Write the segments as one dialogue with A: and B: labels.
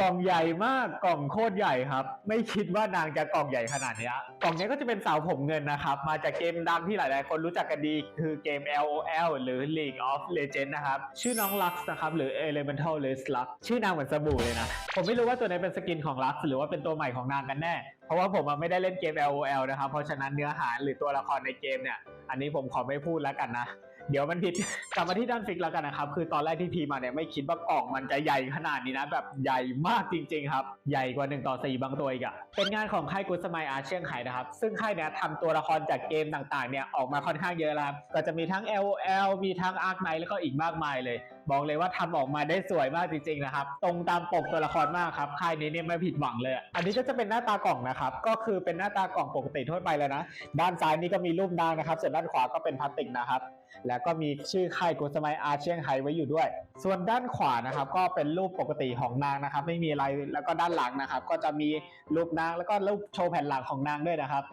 A: กล่องใหญ่มากกล่องโคตรใหญ่ครับ ไม่คิดว่านางจะกล่องใหญ่ขนาดเนี้ยกล่องนี้ก็จะเป็นสาวผมเงินนะครับ มาจากเกมดังที่หลาย ๆ คนรู้จักกันดี คือเกม LOL หรือ League of Legends นะครับ ชื่อน้อง Lux นะครับ หรือ Elemental หรือ Slug ชื่อนางเหมือนสบู่เลยนะ ผมไม่รู้ว่าตัวไหนเป็นสกินของ Lux หรือว่าเป็นตัวใหม่ของนางกันแน่ เพราะว่าผมไม่ได้เล่นเกม LOL นะครับ เพราะฉะนั้นเนื้อหาหรือตัวละครในเกมเนี่ย อันนี้ผมขอไม่พูดแล้วกันนะ เดี๋ยวมันผิด กลับมาที่ด้านฟิกแล้วกันนะครับ คือตอนแรกที่พีมาเนี่ยไม่คิดว่าอ่องมันจะใหญ่ขนาดนี้นะ แบบใหญ่มากจริง ๆ ครับ ใหญ่กว่า 1 ต่อ 4 บางตัวอีกอะเป็นงานของค่ายกุสมัยอาเชียงไห่นะครับ ซึ่งค่ายเนี่ยทำตัวละครจากเกมต่างๆเนี่ยออกมาค่อนข้างเยอะแล้วก็จะมีทั้ง LOL มีทั้ง Ark Knight แล้วก็อีกมากมายเลย บอกเลยว่าทำออกมาได้สวยมากจริงๆนะครับ ตรงตามปกตัวละครมากครับค่ายนี้เนี่ยไม่ผิดหวังเลย อันนี้ก็จะเป็นหน้าตากล่องนะครับ ก็คือเป็นหน้าตากล่องปกติทั่วไปเลยนะ ด้านซ้ายนี่ก็มีรูปนางนะครับ ส่วนด้านขวาก็เป็นพลาสติกนะครับ แล้วก็มีชื่อค่ายกุสมัยอาเชียงไฮไว้อยู่ด้วย ส่วนด้านขวานะครับก็เป็นรูปปกติของนางนะครับ ไม่มีอะไร แล้วก็ด้านหลังนะครับ ก็จะมีรูปนางแล้วก็รูปโชว์แผ่นหลังของนางด้วยนะครับ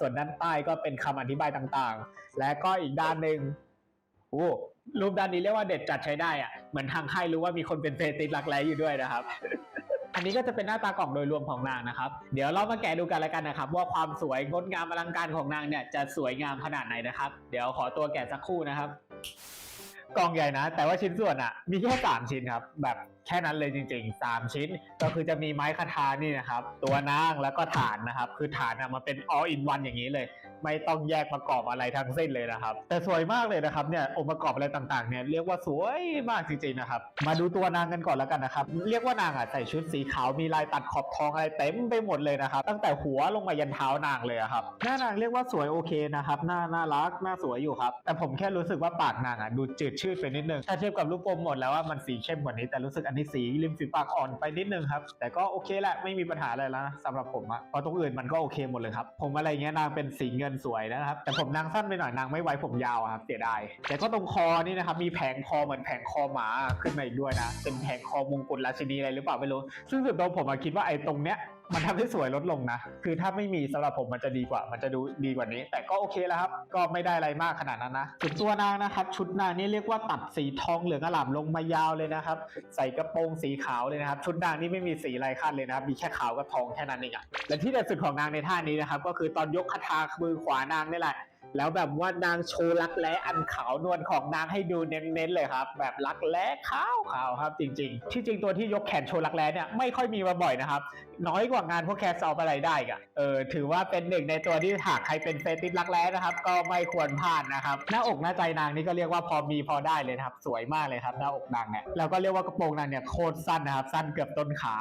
A: ส่วนด้านใต้ก็เป็นคำอธิบายต่างๆ และก็อีกด้านหนึ่งโอ้ รูปด้านนี้เรียกว่าเด็ดจัดใช้ได้อะเหมือนทางค่ายรู้ว่ามีคนเป็นเฟติสรักแร้อยู่ด้วยนะครับ อันนี้ก็จะเป็นหน้าตากล่องโดยรวมของนางนะครับ เดี๋ยวเรามาแกะดูกันแล้วกันนะครับ ว่าความสวยงดงามอลังการของนางเนี่ยจะสวยงามขนาดไหนนะครับ เดี๋ยวขอตัวแกะสักครู่นะครับ กล่องใหญ่นะ แต่ว่าชิ้นส่วนอะมีแค่สามชิ้นครับ แบบแค่นั้นเลยจริงๆสามชิ้น ก็คือจะมีไม้คาทานี่นะครับ ตัวนางแล้วก็ฐานนะครับ คือฐานอะมาเป็น all in one อย่างนี้เลย ไม่ต้องแยกประกอบอะไรทั้งสิ้นเลยนะครับ แต่สวยมากเลยนะครับเนี่ยองค์ประกอบอะไรต่างๆเนี่ยเรียกว่าสวยมากจริงๆนะครับ มาดูตัวนางกันก่อนแล้วกันนะครับ เรียกว่านางอะใส่ชุดสีขาวมีลายตัดขอบทองอะไรเต็มไปหมดเลยนะครับตั้งแต่หัวลงมายันเท้านางเลยอะครับหน้านางเรียกว่าสวยโอเคนะครับหน้าน่ารักหน้าสวยอยู่ครับแต่ผมแค่รู้สึกว่าปากนางอะดูจืดชืดไปนิดนึง ถ้าเทียบกับรูปปรโมทแล้วว่ามันสีเข้มกว่านี้ แต่รู้สึกอันนี้สีริมฝีปากอ่อนไปนิดนึงครับ แต่ก็โอเคแหละไม่มีปัญหาอะไรแล้วนะสำหรับผมอะเพราะตรงอื่นมันก็โอเคหมดเลยครับ ผมอะไรเงี้ยนางเป็นสีเงินสวยนะครับ แต่ผมนางสั้นไปหน่อยนางไม่ไว้ผมยาวอะครับเสียดาย แต่ก็ตรงคอนี่นะครับมีแผงคอเหมือนแผงคอหมาขึ้นมาอีกด้วยนะ เป็นแผงคอมงกุฎราชินีอะไรหรือเปล่าไม่รู้ ซึ่งส่วนตัวผมอะคิดว่าไอ้ตรงเนี้ย มันทำให้สวยลดลงนะ คือถ้าไม่มีสำหรับผมมันจะดีกว่า มันจะดูดีกว่านี้ แต่ก็โอเคแล้วครับ ก็ไม่ได้อะไรมากขนาดนั้นนะสุดตัวนางนะครับ ชุดนางนี่เรียกว่าตัดสีทองเหลืองอลามลงมายาวเลยนะครับ ใส่กระโปรงสีขาวเลยนะครับ ชุดนางนี่ไม่มีสีอะไรขั้นเลยนะครับ มีแค่ขาวกับทองแค่นั้นเองอะและที่เด็ดสุดของนางในท่านี้นะครับ ก็คือตอนยกคาถามือขวานางนี่แหละ แล้วแบบว่านางโชว์รักแร้อันขาวนวลของนางให้ดูเน้นๆเลยครับ แบบรักแร้ขาวขาวครับจริง ๆ ที่จริงตัวที่ยกแขนโชว์รักแร้เนี่ยไม่ค่อยมีมาบ่อยนะครับ น้อยกว่างานพวกแคสซอฟอะไรได้กะเออถือว่าเป็นหนึ่งในตัวที่หากใครเป็นเฟติสรักแร้นะครับ ก็ไม่ควรพลาดนะครับ หน้าอกหน้าใจนางนี่ก็เรียกว่าพอมีพอได้เลยครับ สวยมากเลยครับหน้าอกนางเนี่ยแล้วก็เรียกว่ากระโปรงนางเนี่ยโคตรสั้นนะครับ สั้นเกือบต้นขา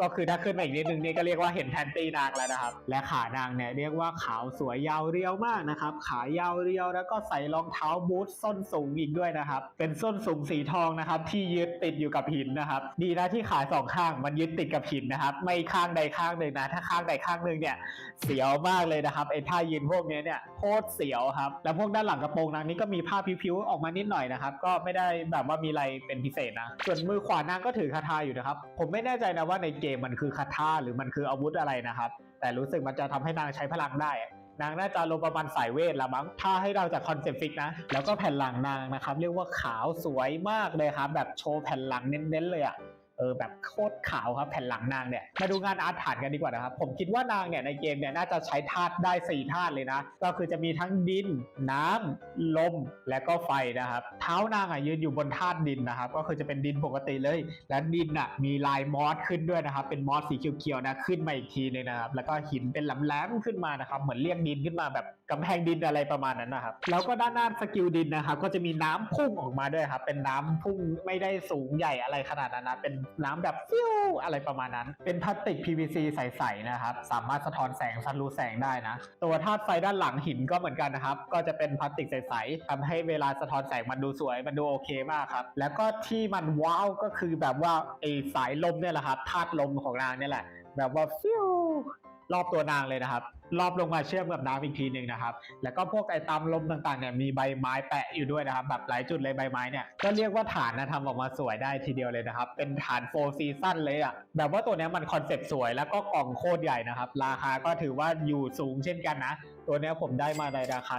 A: ก็คือถ้าขึ้นมาอีกนิดนึงนี่ก็เรียกว่าเห็นแทนตีนางแล้วนะครับ และขานางเนี่ยเรียกว่าขาวสวยยาวเรียวมากนะครับขาายาวเรียวแล้วก็ใส่รองเท้าบูทส้นสูงอีกด้วยนะครับ เป็นส้นสูงสีทองนะครับ ที่ยึดติดอยู่กับหินนะครับ ดีนะที่ขาสองข้างมันยึดติดกับหินนะครับ ไม่ข้างใดข้างหนึ่งนะ ถ้าข้างใดข้างหนึ่งเนี่ยเสียวมากเลยนะครับไอ้ท่ายืนพวกนี้เนี่ยโคตรเสียวครับ แล้วพวกด้านหลังกระโปรงนางนี้ก็มีผ้าพิวๆออกมานิดหน่อยนะครับ ก็ไม่ได้แบบว่ามีอะไรเป็นพิเศษนะ ส่วนมือขวานางก็ถือคาถาอยู่นะครับ ผมไม่แน่ใจนะว่าในเกมมันคือคาถาหรือมันคืออาวุธอะไรนะครับ แต่รู้สึกมันจะทำให้นางใช้พลังได้ นางน่าจะลงประมาณสายเวทละมั้งถ้าให้เราจากคอนเซปต์ฟิกนะ แล้วก็แผ่นหลังนางนะครับ เรียกว่าขาวสวยมากเลยครับ แบบโชว์แผ่นหลังเน้นๆเลยอะ เออแบบโคตรขาวครับแผ่นหลังนางเนี่ยมาดูงานอาร์ตฐานกันดีกว่านะครับ ผมคิดว่านางเนี่ยในเกมเนี่ยน่าจะใช้ธาตุได้4ธาตุเลยนะ ก็คือจะมีทั้งดิน น้ำลมและก็ไฟนะครับ เท้านางอะยืนอยู่บนธาตุดินนะครับ ก็คือจะเป็นดินปกติเลย และดินอะมีลายมอสขึ้นด้วยนะครับ เป็นมอสสีเขียวๆนะขึ้นมาอีกทีเลยนะครับแล้วก็หินเป็นแหลมๆขึ้นมานะครับ เหมือนเรียกดินขึ้นมาแบบกำแพงดินอะไรประมาณนั้นนะครับ แล้วก็ด้านหน้าสกิลดินนะครับ ก็จะมีน้ำพุ่งออกมาด้วยครับ เป็นน้ำพุ่งไม่ได้สูงใหญ่อะไรขนาดนั้นนะเป็นน้ำแบบฟิวอะไรประมาณนั้น เป็นพลาสติก PVC ใสๆนะครับ สามารถสะท้อนแสงทะลุแสงได้นะ ตัวธาตุไฟด้านหลังหินก็เหมือนกันนะครับ ก็จะเป็นพลาสติกใสๆทำให้เวลาสะท้อนแสงมันดูสวย มันดูโอเคมากครับ แล้วก็ที่มันว้าวก็คือแบบว่าไอสายลมเนี่ยแหละครับธาตุลมของนางเนี่ยแหละ แบบว่าฟิวรอบตัวนางเลยนะครับ รอบลงมาเชื่อมกับน้ำอีกทีหนึ่งนะครับ แล้วก็พวกไอ้ตามลมต่างๆเนี่ยมีใบไม้แปะอยู่ด้วยนะครับ แบบหลายจุดเลยใบไม้เนี่ยก็เรียกว่าฐานนะทำออกมาสวยได้ทีเดียวเลยนะครับ เป็นฐานโฟซีซั่นเลยอะแบบว่าตัวเนี้ยมันคอนเซ็ปต์สวยแล้วก็กล่องโคตรใหญ่นะครับ ราคาก็ถือว่าอยู่สูงเช่นกันนะ ตัวเนี้ยผมได้มาในราคา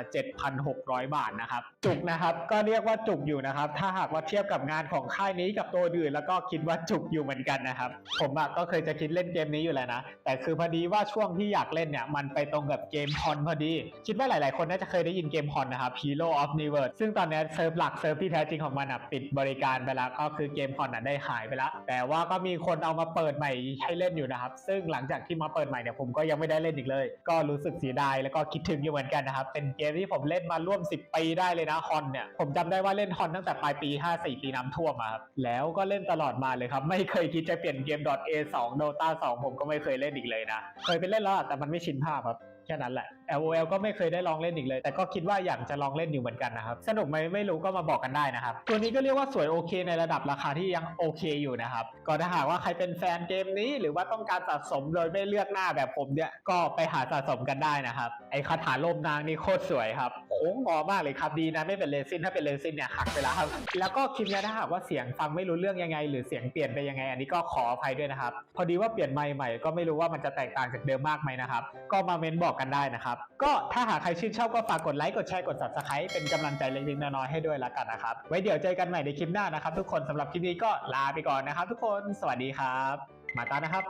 A: 7,600 บาทนะครับ จุกนะครับก็เรียกว่าจุกอยู่นะครับ ถ้าหากว่าเทียบกับงานของค่ายนี้กับตัวอื่น แล้วก็คิดว่าจุกอยู่เหมือนกันนะครับ ผมอะก็เคยจะคิดเล่นเกมนี้อยู่แล้วนะ แต่คือพอดีว่าช่วงที่อยากเล่นเนี่ยมันไปตรงกับเกมฮอนพอดี คิดว่าหลาย ๆ คนน่าจะเคยได้ยินเกมฮอนนะครับ Hero of n e v e r ซึ่งตอนนี้เซิร์ฟหลักเซิร์ฟที่แท้จริงของมันปิดบริการไปแล้วก็คือเกมฮอนอะได้หายไปแล้ว แต่ว่าก็มีคนเอามาเปิดใหม่ให้เล่นอยู่นะครับ ซึ่งหลังจากที่มาเปิดใหม่เนี่ยผมก็ยังไม่ได้เล่นอีกเลย ก็รู้สึกเสียดายแล้วก็คิดถึงอยู่เหมือนกันนะครับเป็นเกมที่ผมเล่นมาร่วม 10 ปีได้เลยนะฮอนเนี่ยผมจำได้ว่าเล่นฮอนตั้งแต่ปลายปี 54 ปีน้ำท่วมอะครับแล้วก็เล่นตลอดมาเลยครับไม่เคยคิดจะเปลี่ยนเกม .a2 Dota 2 ผมก็ไม่เคยเล่นอีกเลยนะเคยไปเล่นแล้วแต่มันไม่ชินภาพครับ ஏன் நல்லா. LOL ก็ไม่เคยได้ลองเล่นอีกเลย แต่ก็คิดว่าอยากจะลองเล่นอยู่เหมือนกันนะครับสนุกไหมไม่รู้ก็มาบอกกันได้นะครับ ตัวนี้ก็เรียกว่าสวยโอเค ในระดับราคาที่ยังโอเคอยู่นะครับก็ถ้าหากว่าใครเป็นแฟนเกมนี้ หรือว่าต้องการสะสมโดยไม่เลือกหน้าแบบผมเนี่ยก็ไปหาสะสมกันได้นะครับไอคาถาลมนางนี่โคตรสวยครับโค้งงอมากเลยครับดีนะไม่เป็นเรซินถ้าเป็นเรซินเนี่ยหักไปแล้วครับแล้วก็คลิปนี้ถ้าหากว่าเสียงฟังไม่รู้เรื่องยังไง หรือเสียงเปลี่ยนไปยังไง อันนี้ก็ขออภัยด้วยนะครับพอดีว่าเปลี่ยนไมค์ใหม่ก็ไม่รู้ว่ามันจะแตกต่างจากเดิมมากไหมนะครับก็มาเมนบอกกันได้นะครับก็ถ้าหากใครชื่นชอบก็ฝากกดไลค์กดแชร์กด subscribe เป็นกำลังใจเล็กๆน้อยๆให้ด้วยละกันนะครับ ไว้เดี๋ยวเจอกันใหม่ในคลิปหน้านะครับ ทุกคนสำหรับคลิปนี้ก็ลาไปก่อนนะครับ ทุกคนสวัสดีครับ มาตานะครับ